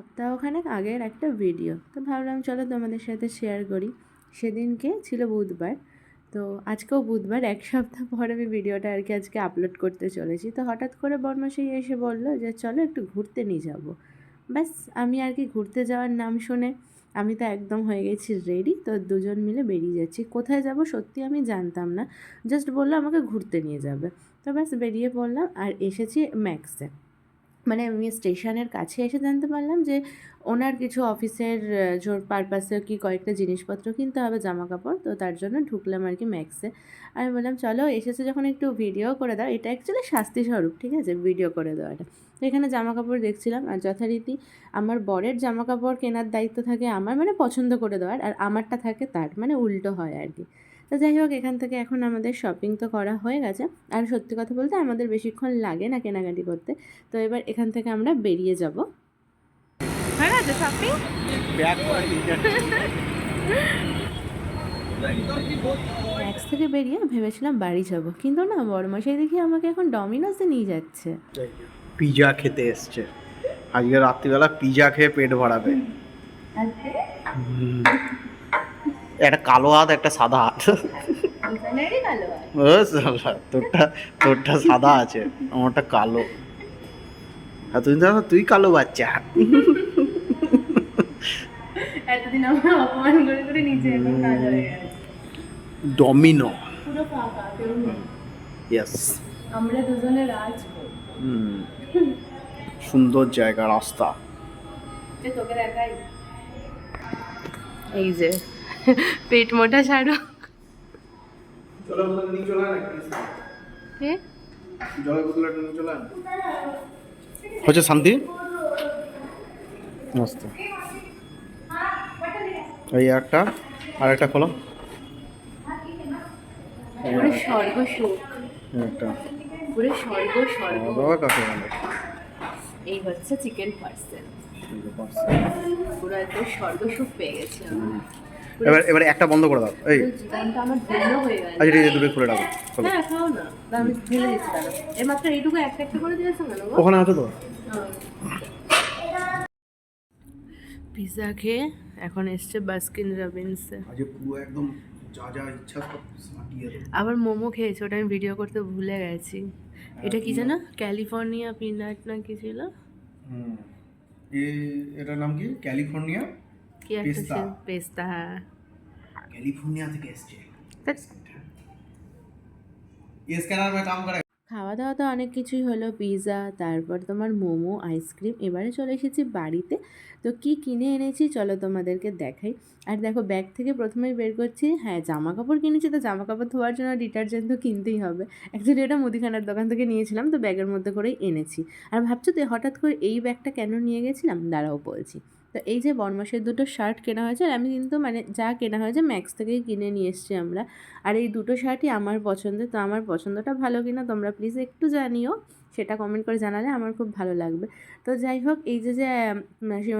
সপ্তাহখানেক আগের একটা ভিডিও। তো ভাবলাম চলো তোমাদের সাথে শেয়ার করি। সেদিনকে ছিল বুধবার। তো আজকেও বুধবার, এক সপ্তাহ পর আমি ভিডিওটা আর কি আজকে আপলোড করতে চলেছি। তো হঠাৎ করে বর্মাসেই এসে বলল যে, চলো একটু ঘুরতে নিয়ে যাব। ব্যাস, আমি আর কি ঘুরতে যাওয়ার নাম শুনে আমি তো একদম হয়ে গেছি রেডি তো দুজন মিলে বেরিয়ে যাচ্ছি। কোথায় যাব সত্যি আমি জানতাম না। জাস্ট বলল আমাকে ঘুরতে নিয়ে যাবে। তো ব্যাস, বেরিয়ে পড়লাম আর এসেছি ম্যাক্সে। মানে আমি স্টেশনের কাছে এসে জানতে পারলাম যে ওনার কিছু অফিসের জোর পারপাসে কি কয়েকটা জিনিসপত্র কিনতে হবে জামা কাপড় তো তার জন্য ঢুকলাম আর কি ম্যাক্সে আমি বললাম, চলো, এসেছে যখন একটু ভিডিও করে দাও। এটা অ্যাকচুয়ালি শাস্তি স্বরূপ, ঠিক আছে? ভিডিও করে দেওয়াটা। এখানে জামা কাপড় দেখছিলাম আর যথারীতি আমার বরের জামা কাপড় কেনার দায়িত্ব থাকে আমার মানে পছন্দ করে দেওয়ার, আর আমারটা থাকে তার মানে উল্টো হয় আর কি। তো যাই হোক এখান থেকে এখন আমাদের শপিং তো করা হয়ে গেছে। আর সত্যি কথা বলতে আমাদের বেশিক্ষণ লাগে না কেনাকাটি করতে। তো এবার এখান থেকে আমরা বেরিয়ে যাব। হয়ে গেছে শপিং। ম্যাক্স থেকে বেরিয়ে ভেবেছিলাম বাড়ি যাব। কিন্তু না বড়মশাই দেখি আমাকে এখন ডমিনোসে নিয়ে যাচ্ছে। পিজা খেতে এসছে। আজকে রাত্রিবেলা পিজা খেয়ে পেট ভরাবে। হুম। একটা কালো হাত একটা সাদা হাত। তোরটা তোরটা সাদা আছে আমারটা কালো। আর তুই জানো তুই কালো বাচ্চা। এতদিন আমার অপমান করে করে নিচে এখন কাজ হয়ে গেছে। ডমিনো পুরো ফাঁকা কেউ নেই। ইয়েস আমরা দুজনে রাজ করব সুন্দর জায়গা রাস্তা। তোকে দেখাই। এই যে পেট মোটা শাড়ু হচ্ছে শান্তি? মস্ত। এই একটা আর একটা খোলো। এই স্বর্গ সুখ একটা। পুরো স্বর্গ স্বর্গ বাবা কাকে বলে? এই হচ্ছে চিকেন পার্সেল। পুরো একদম স্বর্গ সুখ পেয়ে গেছি আমি এবার এবারে একটা বন্ধ করে দাও। এই। হয়ে আচ্ছা ঠিক আছে দুটো খুলে রাখো। হ্যাঁ খাও না। তা আমি ঢেলে দিচ্ছি এই মাত্র এইটুকু একটা একটা করে দিয়েছ কেন ওখানে আছে তো। পিৎজা খেয়ে এখন এসছে বাস্কিন রবিন্সে। আজকে পুরো একদম যা যা ইচ্ছা সব আবার মোমো খেয়েছি ওটা আমি ভিডিও করতে ভুলে গেছি। এটা কি জানো? ক্যালিফোর্নিয়া পিনাট না কি ছিল? এটার নাম কি? ক্যালিফোর্নিয়া? কি একটা পেস্তা ক্যালিফোর্নিয়া থেকে এসেছে খাওয়া দাওয়া তো অনেক কিছুই হলো পিৎজা তারপর তোমার মোমো আইসক্রিম এবারে চলে এসেছি বাড়িতে। তো কি কিনে এনেছি চলো তোমাদেরকে দেখাই। আর দেখো ব্যাগ থেকে প্রথমেই বের করছি হ্যাঁ জামা কাপড় কিনেছি তো জামা কাপড় ধোয়ার জন্য ডিটারজেন্ট তো কিনতেই হবে। অ্যাকচুয়ালি এটা মুদিখানার দোকান থেকে নিয়েছিলাম তো ব্যাগের মধ্যে করেই এনেছি। আর ভাবছ তো হঠাৎ করে এই ব্যাগটা কেন নিয়ে গেছিলাম? দাঁড়াও বলছি। তো এই যে বর্মাসের দুটো শার্ট কেনা হয়েছে, আর আমি কিন্তু মানে যা কেনা হয়েছে ম্যাক্স থেকেই কিনে নিয়ে এসেছি আমরা। আর এই দুটো শার্টই আমার পছন্দের, তো আমার পছন্দটা ভালো কিনা তোমরা প্লিজ একটু জানিও, সেটা কমেন্ট করে জানালে আমার খুব ভালো লাগবে। তো যাই হোক, এই যে যে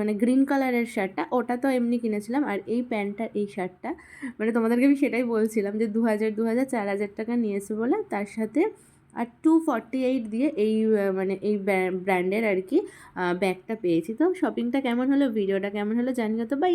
মানে গ্রিন কালারের শার্টটা, ওটা তো এমনি কিনেছিলাম, আর এই প্যান্টটা, এই শার্টটা মানে তোমাদেরকে আমি সেটাই বলছিলাম যে দু হাজার দু হাজার চার হাজার টাকা নিয়েছে বলে, তার সাথে আর টু ফর্টি এইট দিয়ে এই মানে এই ব্র্যান্ডের আর কি ব্যাগটা পেয়েছি। তো শপিংটা কেমন হলো? ভিডিওটা কেমন হলো? জানিও তো। বাই